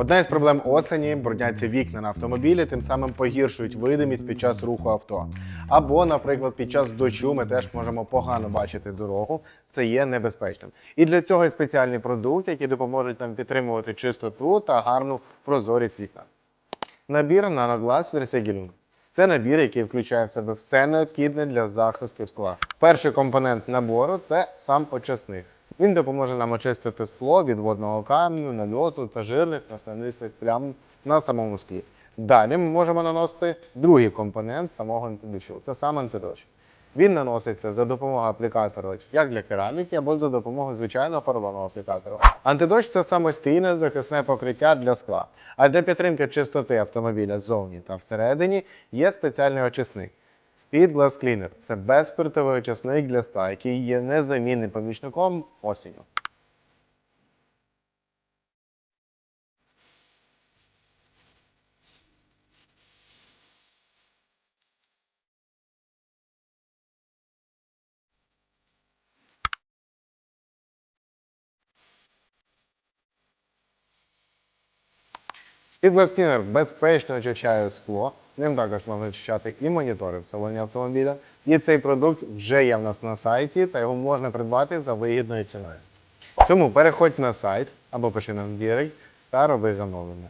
Одна із проблем осені брудняться вікна на автомобілі, тим самим погіршують видимість під час руху авто. Або, наприклад, під час дощу ми теж можемо погано бачити дорогу. Це є небезпечним. І для цього є спеціальний продукт, який допоможуть нам підтримувати чистоту та гарну прозорість вікна. Набір NanoGlass Recycling. Це набір, який включає в себе все необхідне для захисту скла. Перший компонент набору це сам очисник. Він допоможе нам очистити скло від водного каменю, нальоту та жирних настановистих плям на самому склі. Далі ми можемо наносити другий компонент самого антидощу. Це сам антидощ. Він наноситься за допомогою аплікатора як для кераміки, або за допомогою звичайного поролонового аплікатора. Антидощ це самостійне захисне покриття для скла. А для підтримки чистоти автомобіля ззовні та всередині є спеціальний очисник. Speed Glass Cleaner – це безспиртовий очисник для скла, який є незамінним помічником осінню. Speedless Cleaner безпечно очищає скло. Ним також можна очищати і монітори в салоні автомобіля. І цей продукт вже є в нас на сайті, та його можна придбати за вигідною ціною. Тому переходь на сайт або пиши нам в Дірект та роби замовлення.